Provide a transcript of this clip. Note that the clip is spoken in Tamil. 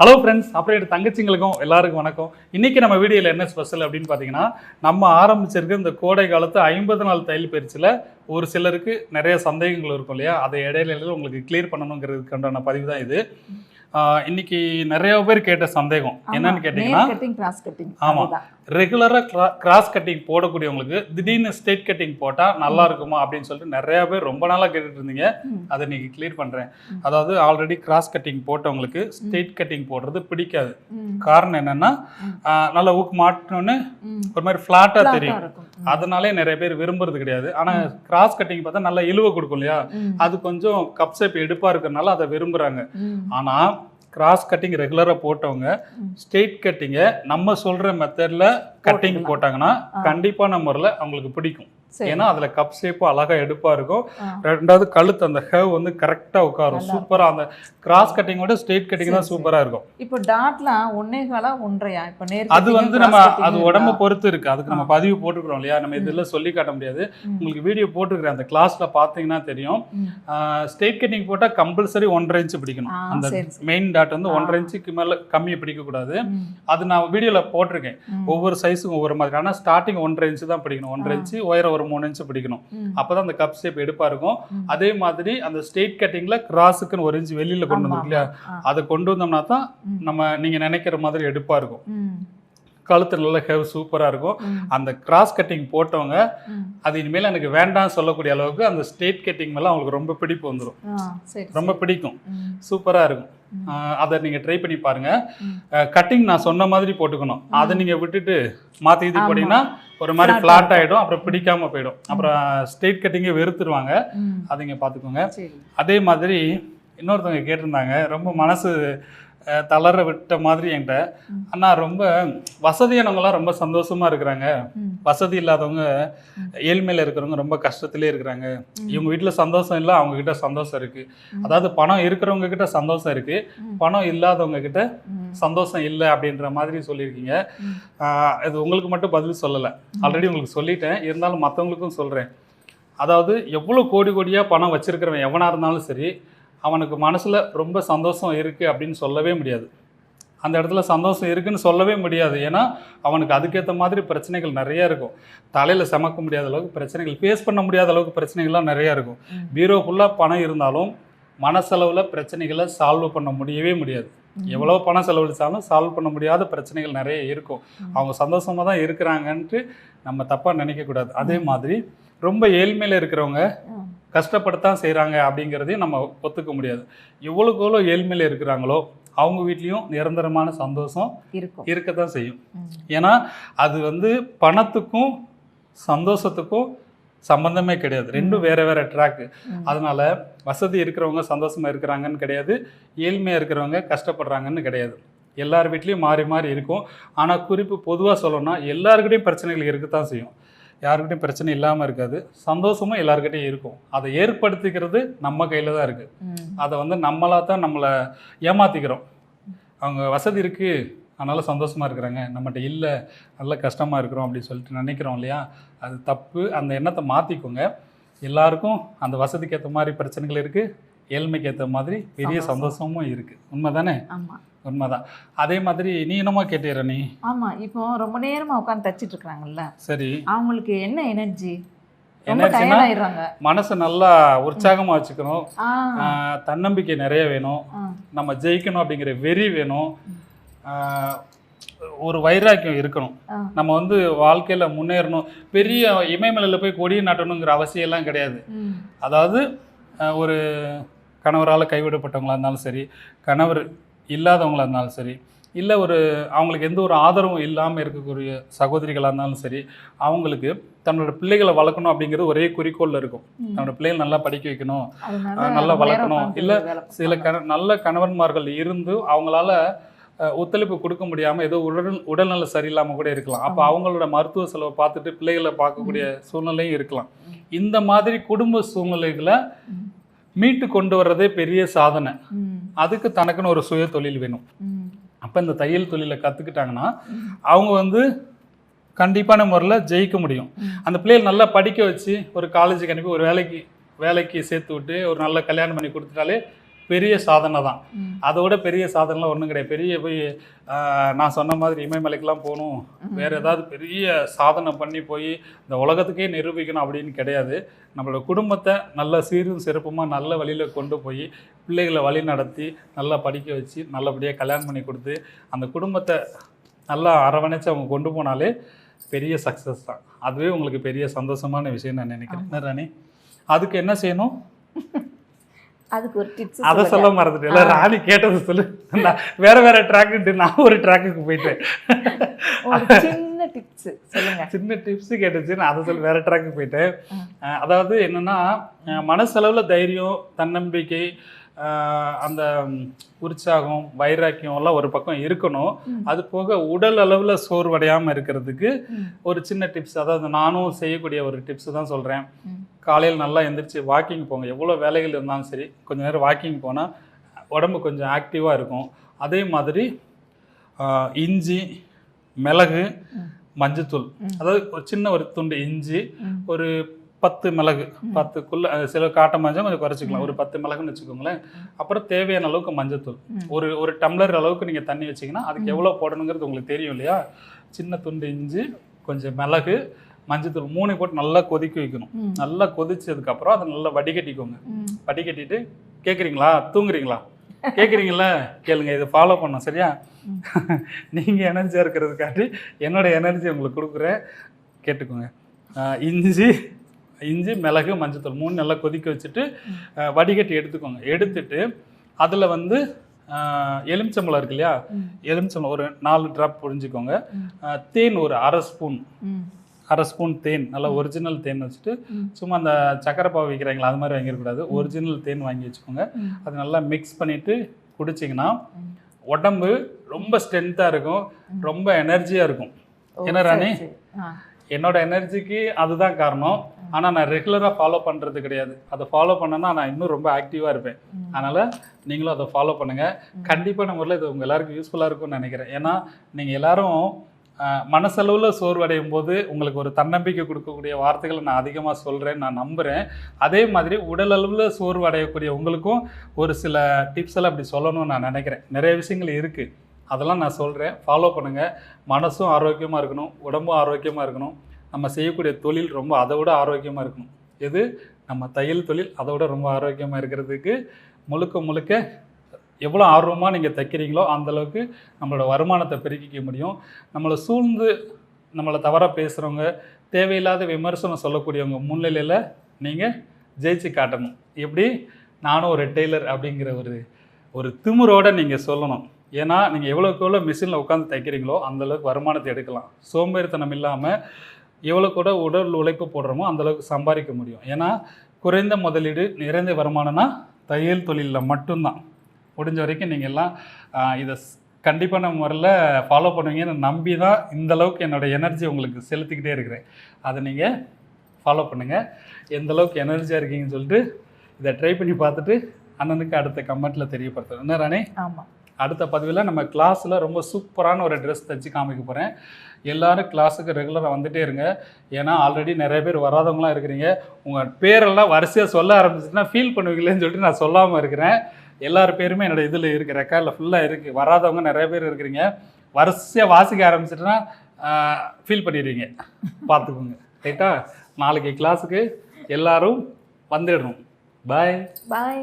ஹலோ ஃப்ரெண்ட்ஸ் அப்புறம் தங்கச்சிங்களுக்கும் எல்லாருக்கும் வணக்கம். இன்றைக்கி நம்ம வீடியோவில் என்ன ஸ்பெஷல் அப்படின்னு பார்த்தீங்கன்னா நம்ம ஆரம்பிச்சிருக்க இந்த கோடை காலத்து ஐம்பது நாள் தையல் பயிற்சியில் ஒரு சிலருக்கு நிறைய சந்தேகங்கள் இருக்கும் இல்லையா? அதை இடையில உங்களுக்கு கிளியர் பண்ணணுங்கிறதுக்கான பதிவு தான் இது. இன்னைக்கு நிறைய பேர் கேட்ட சந்தேகம். என்னன்னு கேட்டிங்கன்னா கட்டிங் கிராஸ் கட்டிங் ஆமா. ரெகுலராக கிராஸ் கட்டிங் போடக்கூடியவங்களுக்கு திடீர்னு ஸ்ட்ரெயிட் கட்டிங் போட்டால் நல்லா இருக்குமா அப்படின்னு சொல்லிட்டு நிறைய பேர் ரொம்ப நாளாக கேட்டுட்டு இருந்தீங்க. அதை இன்னைக்கு கிளியர் பண்ணுறேன் ம். அதாவது ஆல்ரெடி கிராஸ் கட்டிங் போட்டவங்களுக்கு ஸ்ட்ரெயிட் கட்டிங் போடுறது பிடிக்காது. காரணம் என்னன்னா நல்லா ஊக்கு மாட்டினோன்னு ஒரு மாதிரி ஃப்ளாட்டாக தெரியும். அதனாலே நிறைய பேர் விரும்புறது கிடையாது ஆனால் கிராஸ் கட்டிங் பார்த்தா நல்லா இழுவை கொடுக்கும் இல்லையா. அது கொஞ்சம் கப் ஷேப் எடுப்பாக இருக்கிறனால அதை விரும்புகிறாங்க ம். ஆனால் கிராஸ் கட்டிங் ரெகுலராக போட்டவங்க. ஸ்ட்ரெயிட் கட்டிங்கை நம்ம சொல்கிற மெத்தடில் கட்டிங். போட்டாங்கன்னா. கண்டிப்பான முறையில் அவங்களுக்கு பிடிக்கும் ஏன்னா அதில் கப் ஷேப்பும் அழகாக எடுப்பாக இருக்கும். ரெண்டாவது கழுத்து அந்த ஹேவ் வந்து கரெக்டாக உட்காரும் நல்லா சூப்பராக அந்த கிராஸ் கட்டிங்கோட ஸ்ட்ரெயிட் கட்டிங் தான் சரி, சூப்பராக இருக்கும் இப்போ டாட்லாம் ஒன்னே காலா ஒன்றையா இப்போ நேர் அது வந்து நம்ம அது? உடம்ப பொறுத்து இருக்கு அதுக்கு நம்ம. பதிவு போட்டுக்கிறோம் இல்லையா நம்ம இதெல்லாம் சொல்லி காட்ட முடியாது. உங்களுக்கு வீடியோ போட்டுக்கிறேன் அந்த கிளாஸ்ல பாத்தீங்கன்னா தெரியும். ஸ்ட்ரெயிட் கட்டிங் போட்டா கம்பல்சரி ஒன்றரை இன்ச் பிடிக்கணும் அந்த. மெயின் டாட் வந்து. ஒன்றரை இன்ச்சுக்கு மேல கம்மியை பிடிக்க கூடாது ம். அது நான் வீடியோல போட்டிருக்கேன். ஒவ்வொரு சைஸுக்கும் ஒவ்வொரு மாதிரி ஆனா ஸ்டார்டிங் ஒன்றரை இன்ச்சு தான் பிடிக்கணும் ஒன்றரை. இன்ச்சு உயரம் ஒரு மூணு இன்ச்சு பிடிக்கணும் ம். அப்பதான் அந்த கப் ஷேப் எடுப்பா இருக்கும். அதே மாதிரி அந்த ஸ்ட்ரெயிட் கட்டிங்ல கிராஸுக்குன்னு ஒரு இன்ச்சு வெளியில கொண்டு ஆமா, வந்து இல்லையா. அதை கொண்டு வந்தோம்னா தான். நம்ம நீங்க நினைக்கிற மாதிரி எடுப்பா இருக்கும். கழுத்து நல்ல ஹேவ் சூப்பரா இருக்கும். அந்த கிராஸ் கட்டிங் போட்டவங்க. அது இனிமேல் எனக்கு வேண்டாம் சொல்லக்கூடிய அளவுக்கு அந்த ஸ்ட்ரெயிட் கட்டிங் மேலே அவங்களுக்கு ரொம்ப பிடிப்பு வந்துடும் ரொம்ப. பிடிக்கும். சூப்பராக இருக்கும் அதை நீங்கள் ட்ரை பண்ணி பாருங்க ம். கட்டிங் நான் சொன்ன மாதிரி போட்டுக்கணும் அதை நீங்கள் விட்டுட்டு மாற்றி இது. போட்டிங்கன்னா ஒரு மாதிரி ஃப்ளாட் ஆகிடும் அப்புறம் பிடிக்காம போயிடும். அப்புறம் ஸ்ட்ரெயிட் கட்டிங்கே வெறுத்துருவாங்க. ம். அதை நீங்கள் பார்த்துக்கோங்க அதே மாதிரி இன்னொருத்தவங்க கேட்டிருந்தாங்க ரொம்ப மனசு தளர விட்ட மாதிரி என்கிட்ட. அண்ணா ரொம்ப வசதியானவங்களாம் ரொம்ப சந்தோஷமா இருக்கிறாங்க. வசதி இல்லாதவங்க. ஏழ்மையில இருக்கிறவங்க ரொம்ப கஷ்டத்திலே இருக்கிறாங்க. இவங்க வீட்டில் சந்தோஷம் இல்லை அவங்க கிட்ட சந்தோஷம் இருக்கு. அதாவது பணம் இருக்கிறவங்க கிட்ட சந்தோஷம் இருக்கு. பணம் இல்லாதவங்க கிட்ட. சந்தோஷம் இல்லை அப்படின்ற மாதிரி சொல்லியிருக்கீங்க இது உங்களுக்கு மட்டும் பதில் சொல்லலை. ஆல்ரெடி உங்களுக்கு சொல்லிட்டேன் இருந்தாலும் மற்றவங்களுக்கும் சொல்கிறேன் அதாவது எவ்வளோ கோடி கோடியாக பணம் வச்சிருக்கிறவன் எவனாக இருந்தாலும் சரி அவனுக்கு மனசில் ரொம்ப சந்தோஷம் இருக்குது அப்படின்னு சொல்லவே முடியாது. அந்த இடத்துல சந்தோஷம் இருக்குன்னு சொல்லவே முடியாது. ஏன்னா அவனுக்கு அதுக்கேற்ற மாதிரி பிரச்சனைகள் நிறைய இருக்கும். தலையில் சமக்க முடியாத அளவுக்கு பிரச்சனைகள் ஃபேஸ் பண்ண முடியாத அளவுக்கு பிரச்சனைகள்லாம் நிறையா இருக்கும். பீரோ ஃபுல்லாக பணம் இருந்தாலும் மனசளவில் பிரச்சனைகளை சால்வ் பண்ண முடியவே முடியாது. எவ்வளோ பணம் செலவழிச்சாலும் சால்வ் பண்ண முடியாத பிரச்சனைகள் நிறைய இருக்கும். அவங்க சந்தோஷமாக தான் இருக்கிறாங்கன்ட்டு நம்ம தப்பாக நினைக்கக்கூடாது. அதே மாதிரி ரொம்ப ஏழ்மையில் இருக்கிறவங்க. கஷ்டப்படத்தான் செய்கிறாங்க அப்படிங்கிறதையும் நம்ம ஒத்துக்க முடியாது. எவ்வளோக்கு எவ்வளோ ஏழ்மையில் இருக்கிறாங்களோ அவங்க வீட்லேயும் நிரந்தரமான சந்தோஷம் இருக்கும். இருக்க தான் செய்யும். ஏன்னா அது வந்து பணத்துக்கும் சந்தோஷத்துக்கும் சம்பந்தமே கிடையாது. ரெண்டும் வேற வேற ட்ராக்கு. அதனால வசதி இருக்கிறவங்க சந்தோஷமா இருக்கிறாங்கன்னு கிடையாது. ஏழ்மையாக இருக்கிறவங்க கஷ்டப்படுறாங்கன்னு கிடையாது. எல்லார் வீட்லேயும் மாறி மாறி இருக்கும். ஆனால் குறிப்பு பொதுவாக சொல்லணும்னா எல்லாருக்கிட்டையும் பிரச்சனைகள் இருக்கத்தான் செய்யும். யாருக்கிட்டையும் பிரச்சனை இல்லாமல் இருக்காது. சந்தோஷமும் எல்லாருக்கிட்டையும் இருக்கும். அதை ஏற்படுத்திக்கிறது நம்ம கையில் தான் இருக்குது. அதை வந்து நம்மளாக தான் நம்மளை ஏமாற்றிக்கிறோம் அவங்க வசதி இருக்குது அதனால் சந்தோஷமாக இருக்கிறாங்க. நம்மகிட்ட இல்லை நல்ல கஷ்டமாக இருக்கிறோம் அப்படின்னு சொல்லிட்டு நினைக்கிறோம் இல்லையா? அது தப்பு. அந்த எண்ணத்தை மாற்றிக்கோங்க எல்லாருக்கும் அந்த வசதிக்கு ஏற்ற மாதிரி பிரச்சனைகள் இருக்குது ஏழ்மைக்கு ஏற்ற மாதிரி பெரிய சந்தோஷம். சந்தோஷமும் இருக்குது உண்மை தானே ஆமா. உண்மைதான். அதே மாதிரி நீ என்னமோ கேட்டீர நீ? ஆமா இப்போ ரொம்ப நேரமா உட்காந்து தச்சிட்டு இருக்காங்கல்ல சரி. அவங்களுக்கு என்ன எனர்ஜி மனசை நல்லா உற்சாகமாக வச்சுக்கணும். தன்னம்பிக்கை நிறைய வேணும். நம்ம ஜெயிக்கணும் அப்படிங்கிற வெறி வேணும். ஒரு வைராக்கியம் இருக்கணும். நம்ம வந்து வாழ்க்கையில் முன்னேறணும். பெரிய இமயமலையில் போய் கொடியை நாட்டணுங்கிற அவசியம்லாம் கிடையாது. ம். அதாவது ஒரு கணவரால் கைவிடப்பட்டவங்களா இருந்தாலும் சரி கணவர் இல்லாதவங்களா இருந்தாலும் சரி இல்லை ஒரு அவங்களுக்கு எந்த ஒரு ஆதரவும் இல்லாமல் இருக்கக்கூடிய சகோதரிகளாக இருந்தாலும் சரி அவங்களுக்கு தன்னோட பிள்ளைகளை வளர்க்கணும் அப்படிங்கிறது ஒரே குறிக்கோளில் இருக்கும். தன்னோட பிள்ளைகளை நல்லா படிக்க வைக்கணும் நல்லா வளர்க்கணும். இல்ல, சில. கண நல்ல கணவன்மார்கள் இருந்து அவங்களால ஒத்துழைப்பு கொடுக்க முடியாமல் ஏதோ உடல் உடல்நல சரியில்லாமல் கூட இருக்கலாம் அப்போ. அவங்களோட மருத்துவ செலவை பார்த்துட்டு பிள்ளைகளை பார்க்கக்கூடிய சூழ்நிலையும் இருக்கலாம். இந்த மாதிரி குடும்ப சூழ்நிலைகளை. மீட்டு கொண்டு வர்றதே பெரிய சாதனை. அதுக்கு தனக்குன்னு ஒரு சுய தொழில் வேணும். அப்போ இந்த தையல் தொழிலை கற்றுக்கிட்டாங்கன்னா. அவங்க வந்து கண்டிப்பான முறையில் ஜெயிக்க முடியும். அந்த பிள்ளைகள் நல்லா படிக்க வச்சு ஒரு காலேஜுக்கு அனுப்பி ஒரு வேலைக்கு வேலைக்கு சேர்த்து விட்டு ஒரு நல்ல கல்யாணம் பண்ணி கொடுத்துட்டாலே பெரிய சாதனை தான். அதோட பெரிய சாதனைலாம் ஒன்றும் கிடையாது. பெரிய போய் நான் சொன்ன மாதிரி இமயமலைக்கெல்லாம் போகணும். வேற ஏதாவது பெரிய சாதனை பண்ணி போய் இந்த உலகத்துக்கே நிரூபிக்கணும் அப்படின்னு கிடையாது. நம்மளோட குடும்பத்தை நல்ல சீரும் சிறப்புமாக நல்ல வழியில் கொண்டு போய் பிள்ளைகளை வழி நடத்தி நல்லா படிக்க வச்சு நல்லபடியாக கல்யாணம் பண்ணி கொடுத்து அந்த குடும்பத்தை நல்லா அரவணைச்சு அவங்க கொண்டு போனாலே பெரிய சக்ஸஸ் தான். அதுவே உங்களுக்கு பெரிய சந்தோஷமான விஷயம் நான் நினைக்கிறேன். என்ன ராணி? அதுக்கு என்ன செய்யணும்? அதுக்கு ஒரு டிப்ஸ் அதை சொல்ல மறந்துட்டு ராணி கேட்டது சொல்லு. வேற வேற ட்ராக்குன்ட்டு நான் ஒரு ட்ராக்குக்கு போயிட்டேன். சின்ன டிப்ஸ் சொல்லுங்க. சின்ன டிப்ஸ் கேட்டுச்சு நான் அதை சொல்லி வேற ட்ராக்குக்கு போயிட்டேன். அதாவது என்னன்னா மனசளவில் தைரியம் தன்னம்பிக்கை அந்த உற்சாகம் வைராக்கியம் எல்லாம் ஒரு பக்கம் இருக்கணும். அது போக உடல் அளவில் சோர்வடையாமல் இருக்கிறதுக்கு. ஒரு சின்ன டிப்ஸ் அதாவது நானும் செய்யக்கூடிய ஒரு டிப்ஸ் தான் சொல்கிறேன். காலையில் நல்லா எந்திரிச்சு வாக்கிங் போங்க. எவ்வளோ வேலைகள் இருந்தாலும் சரி கொஞ்ச நேரம் வாக்கிங் போனால் உடம்பு கொஞ்சம் ஆக்டிவாக இருக்கும். அதே மாதிரி இஞ்சி மிளகு. மஞ்சத்தூள். அதாவது ஒரு சின்ன ஒரு துண்டு இஞ்சி. ஒரு பத்து மிளகு. பத்துக்குள்ள சில காட்ட மஞ்சள் கொஞ்சம் குறைச்சிக்கலாம். ஒரு பத்து மிளகுன்னு வச்சுக்கோங்களேன். அப்புறம் தேவையான அளவுக்கு மஞ்சத்தூள். ஒரு ஒரு டம்ளர் அளவுக்கு நீங்கள் தண்ணி வச்சீங்கன்னா அதுக்கு எவ்வளோ போடணுங்கிறது உங்களுக்கு தெரியும் இல்லையா? சின்ன துண்டு இஞ்சி கொஞ்சம் மிளகு மஞ்சத்தூள் மூணு போட்டு நல்லா கொதிக்க வைக்கணும். நல்லா கொதிச்சதுக்கப்புறம் அதை நல்லா வடிகட்டிக்கோங்க. வடிகட்டிட்டு கேட்குறீங்களா தூங்குறீங்களா? கேட்குறீங்களா கேளுங்க இதை ஃபாலோ பண்ணணும் சரியா. நீங்கள் எனர்ஜியாக இருக்கிறதுக்காட்டி என்னோட எனர்ஜி உங்களுக்கு கொடுக்குறேன். கேட்டுக்கோங்க. இஞ்சி இஞ்சி மிளகு மஞ்சத்தூள் மூணு நல்லா கொதிக்க வச்சுட்டு வடிகட்டி எடுத்துக்கோங்க. எடுத்துட்டு அதில் வந்து எலுமிச்சம்பழம் இருக்கு இல்லையா. எலுமிச்சம்பழம் ஒரு நாலு ட்ராப் புரிஞ்சுக்கோங்க தேன் ஒரு அரை ஸ்பூன். அரை ஸ்பூன் தேன் நல்லா ஒரிஜினல் தேன் வச்சுட்டு. சும்மா அந்த சக்கரை பாவு விற்கிறாங்களா அது மாதிரி வாங்கிடக்கூடாது ஒரிஜினல் தேன் வாங்கி வச்சுக்கோங்க. அது நல்லா மிக்ஸ் பண்ணிவிட்டு குடிச்சிங்கன்னா. உடம்பு ரொம்ப ஸ்ட்ரென்த்தாக இருக்கும் ரொம்ப எனர்ஜியாக இருக்கும். என்ன ராணி? என்னோட எனர்ஜிக்கு அதுதான் காரணம். ஆனால் நான் ரெகுலராக ஃபாலோ பண்ணுறது கிடையாது. அதை ஃபாலோ பண்ணேன்னா நான் இன்னும் ரொம்ப ஆக்டிவாக இருப்பேன். அதனால் நீங்களும் அதை ஃபாலோ பண்ணுங்கள் கண்டிப்பான முறையில் இது உங்கள் எல்லாருக்கும் யூஸ்ஃபுல்லாக இருக்கும்னு நினைக்கிறேன். ஏன்னா நீங்கள் எல்லாரும் மனசளவில் சோர்வடையும் போது உங்களுக்கு ஒரு தன்னம்பிக்கை கொடுக்கக்கூடிய வார்த்தைகளை நான் அதிகமாக சொல்கிறேன் நான் நம்புகிறேன் அதே மாதிரி உடல் அளவில் உங்களுக்கும் ஒரு சில டிப்ஸ் எல்லாம் அப்படி சொல்லணும்னு நான் நினைக்கிறேன். நிறைய விஷயங்கள் இருக்குது அதெல்லாம் நான் சொல்கிறேன் ஃபாலோ பண்ணுங்கள் மனசும் ஆரோக்கியமாக இருக்கணும். உடம்பும் ஆரோக்கியமாக இருக்கணும். நம்ம செய்யக்கூடிய தொழில் ரொம்ப அதை விட ஆரோக்கியமாக இருக்கணும். எது? நம்ம தையல் தொழில் அதை விட ரொம்ப ஆரோக்கியமாக இருக்கிறதுக்கு முழுக்க முழுக்க எவ்வளோ ஆர்வமாக நீங்கள் தைக்கிறீங்களோ அந்த அளவுக்கு நம்மளோட வருமானத்தை பெருக்கிக்க முடியும். நம்மளை சூழ்ந்து நம்மளை தவறாக பேசுகிறவங்க தேவையில்லாத விமர்சனம் சொல்லக்கூடியவங்க முன்னிலையில் நீங்கள் ஜெயிச்சு காட்டணும். எப்படி? நானும் ஒரு டெய்லர் அப்படிங்கிற ஒரு ஒரு திமிரோட நீங்கள் சொல்லணும். ஏன்னா நீங்கள் எவ்வளோக்கு எவ்வளோ மிஷினில் உட்காந்து தைக்கிறீங்களோ அந்தளவுக்கு வருமானத்தை எடுக்கலாம். சோம்பேறித்தனம் இல்லாமல் எவ்வளோ கூட உடல் உழைப்பு போடுறோமோ அந்தளவுக்கு சம்பாதிக்க முடியும். ஏன்னா குறைந்த முதலீடு நிறைந்த வருமானம்னா தையல் தொழிலில் மட்டும்தான். முடிஞ்ச வரைக்கும் நீங்கள் எல்லாம் இதை கண்டிப்பான முறையில் ஃபாலோ பண்ணுவீங்கன்னு நம்பி தான் இந்த அளவுக்கு என்னோடய எனர்ஜி உங்களுக்கு செலுத்திக்கிட்டே இருக்கிறேன். அதை நீங்கள் ஃபாலோ பண்ணுங்கள் எந்த அளவுக்கு எனர்ஜியாக இருக்கீங்கன்னு சொல்லிட்டு இதை ட்ரை பண்ணி பார்த்துட்டு அண்ணனுக்கு அடுத்த கமெண்ட்டில் தெரியப்படுத்துறேன். என்ன ராணி? ஆமா. அடுத்த பதிவில் நம்ம கிளாஸில் ரொம்ப சூப்பரான ஒரு ட்ரெஸ் தைச்சு காமிக்க போகிறேன் எல்லாரும் கிளாஸுக்கு ரெகுலராக வந்துட்டே இருங்க. ஏன்னா ஆல்ரெடி நிறைய பேர் வராதவங்களாம் இருக்கிறீங்க. உங்கள் பேரெல்லாம் வரிசையாக சொல்ல ஆரம்பிச்சுட்டுனா ஃபீல் பண்ணுவீங்களேன்னு சொல்லிட்டு நான் சொல்லாமல் இருக்கிறேன். எல்லார் பேருமே என்னோட இதில் இருக்குது ரெக்கார்டில் ஃபுல்லாக இருக்குது வராதவங்க நிறைய பேர் இருக்கிறீங்க. வரிசையாக வாசிக்க ஆரம்பிச்சிட்டுனா ஃபீல் பண்ணிடுவீங்க. பார்த்துக்கோங்க. ரைட்டா நாளைக்கு கிளாஸுக்கு எல்லாரும் வந்துடணும். பாய் பாய்